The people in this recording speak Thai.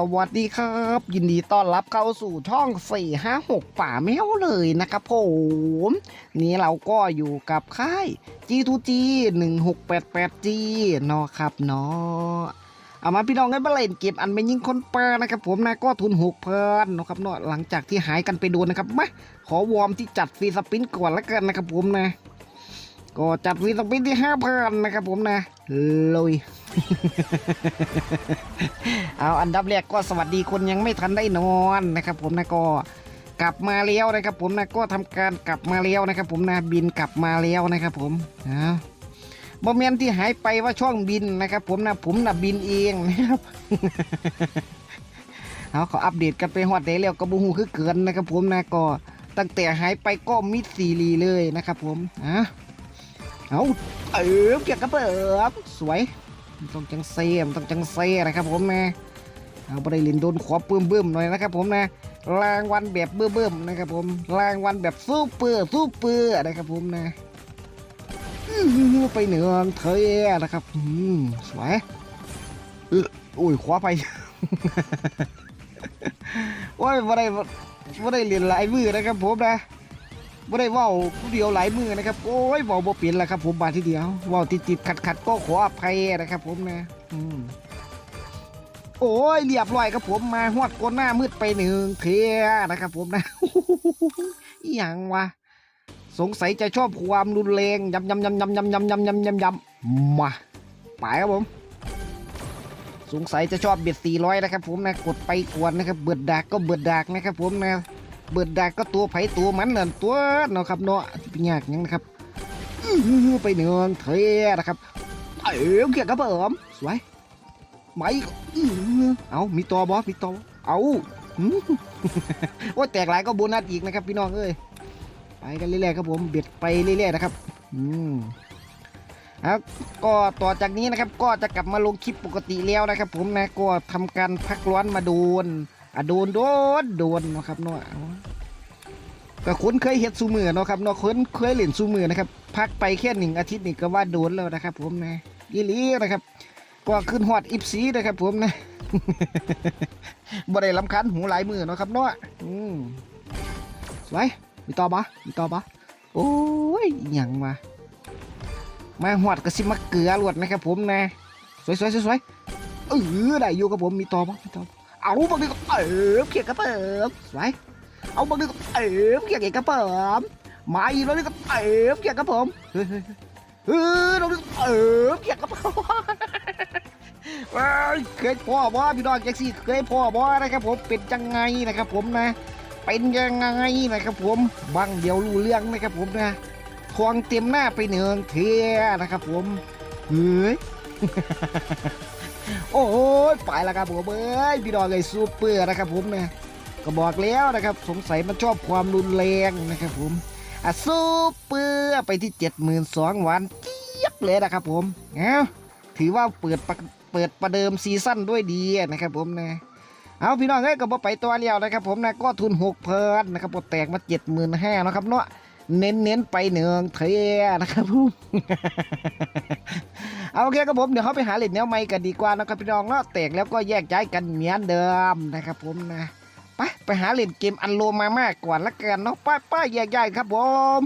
สวัสดีครับ ยินดีต้อนรับเข้าสู่ช่อง 456 ป่าแมวเลยนะครับผมนี่เราก็อยู่กับค่าย G2G 1688G เนาะครับเนาะเอามาพี่น้องให้มาเล่นเก็บอันเป็นยิงคนเปิดนะครับผมนะก็ทุนหกเพิ่นนะครับเนาะหลังจากที่หายกันไปโดนนะครับมาขอวอร์มที่จัดฟรีสปินก่อนละกันนะครับผมนะ ก็จัดฟรีสปินที่ห้าพันนะครับผมนะลุย เอาอันดับแรกก็สวัสดีคนยังไม่ทันได้นอนนะครับ ผมนะก็กลับมาแล้วนะครับ ผมนะก็ทำการกลับมาแล้วนะครับ ผมนะบินกลับมาแล้วนะครับ ผมนะบอมเมนที่หายไปว่าช่องบินนะครับ ผมนะผมนะบินเองนะครับเอาเขาอัปเดตกันไปฮอดได้แล้วก็บูฮูคือเกินนะครับ ผมนะก็ตั้งแต่หายไปก็มิดซีรีเลยนะครับ ผมอะเอาเออเกี่ยวกับเปิบสวย ต้องจังเซ่มต้องจังเซ่นะครับผมนะเอาไปได้ลินโดนขอปื้มบึ้มๆหน่อยนะครับผมนะรางวัลแบบเบิ่มๆนะครับผมรางวัลแบบซูเปอร์ซูเปอร์นะครับผมนะไปเหนือเทนะครับสวยเออโอ้ยขวาไปโอ้ยบ่ได้บ่ได้เรียนลายมือนะครับผมนะ บ่ได้ว้าผู้เดียวหลายมือนะครับโอ้ยว้าบ่เป็นแล้วครับ ผมบาดทีเดียวว้าวติดๆขัดๆก็ขออภัยนะครับ ผมนะอืมโอ้ยเรียบร้อยครับผมมาหวดก้นหน้ามืดไปหนึ่งเทียนะครับ ผมนะอหย่างวะสงสัยจะชอบความรุนแรงยำยำยำยำยำยำยำยำยำยำมาไปครับผม สงสัยจะชอบเบ็ดสี่ร้อยนะครับ ผมนะกดไปกวนนะครับ เบิดดากก็เบิดดากนะครับ ผมนะ เบิดดากก็ตัวไผ่ตัวมันนั่นตัวเนาะครับเนาะเป็นยากยังนะครับไปเนืองเทนะครับเอ้ยเกี่ยกับเอิมสวยไหมอื้อหือเอามีตัวบอสมีตัวเอาอื้อโอ้แตกหลายก็โบนัสอีกนะครับพี่น้องเอ้ยไปกันเรื่อยๆครับผมเบ็ดไปเรื่อยๆนะครับอืมครับก็ต่อจากนี้นะครับก็จะกลับมาลงคลิปปกติแล้วนะครับ ผมนะก็ทำการพักร้อนมาโดน อะโดนโดนโดนเนาะครับเนาะก็คุ้นเคยเฮ็ดซูมือเนาะครับเนาะคุ้นเคยเล่นซูมือนะครับพักไปแค่หนึ่งอาทิตย์นี่ก็ว่าโดนแล้วนะครับ ผมนะยี่ลีนะครับก็ขึ้นฮอดอิฟซีนะครับ ผมนะบ่ได้ลำคันหูหลายมือเนาะครับเนาะอืมสวยมีต่อปะมีต่อปะโอ้ยอหย่างมามาหวดกระซิบมาเกลือลวดนะครับ ผมนะ สวยสวยสวยสวยเออได้อยู่กับผมมีต่อปะมีต่อปะ เอาบางทีก็เออเขียกระเปิมสวยเอาบางทีก็เออเขียกกระเปิมมาอีกแล้วนี่ก็เออเขียกกระเฮ้ยเฮ้ยเฮ้ยเราดิเออเขียกกระผมเอ้ยเคยพ่อบ่พี่น้องแจ็คซี่เคยพ่อบ่นะครับผมเป็นยังไงนะครับผมนะ เป็นยังไงนะครับผมบังเดียวรู้เรื่องนะครับผมนะควงเต็มหน้าไปหนึ่งเทียนะครับผมเฮ้ย โอ้ยไปแล้วครับผมเอ้ยพี่ดอกเลยซูเปอร์นะครับผมเนี่ยก็บอกแล้วนะครับ สงสัยมันชอบความรุนแรงนะครับผมอะซูเปอร์ไปที่เจ็ดหมื่นสองวันเจี๊ยบเลยนะครับผมเอ้าถือว่าเปิดปเปิดประเดิมซีซั่นด้วยดีนะครับผมนะเอาพี่น้องเอ้ยก็บอไปตัวเดียวนะครับผมนะก็ทุนหกเพินนะครับปแตกมาเจ็ดหมื่นห้านะครับเนาะ เน้นเน้นๆไปหนึ่งเทียนะครับผมเอาโอเคครับผมเดี๋ยวเขาไปหาเหล็กแนวใหม่กันดีกว่านะครับพี่น้องเนาะแตกแล้วก็แยกย้ายกันเหมือนเดิมนะครับผมนะไปไปหาเล่นเกมอันโลมา มากกว่าละกันเนาะไปไปแยกย้ายครับผม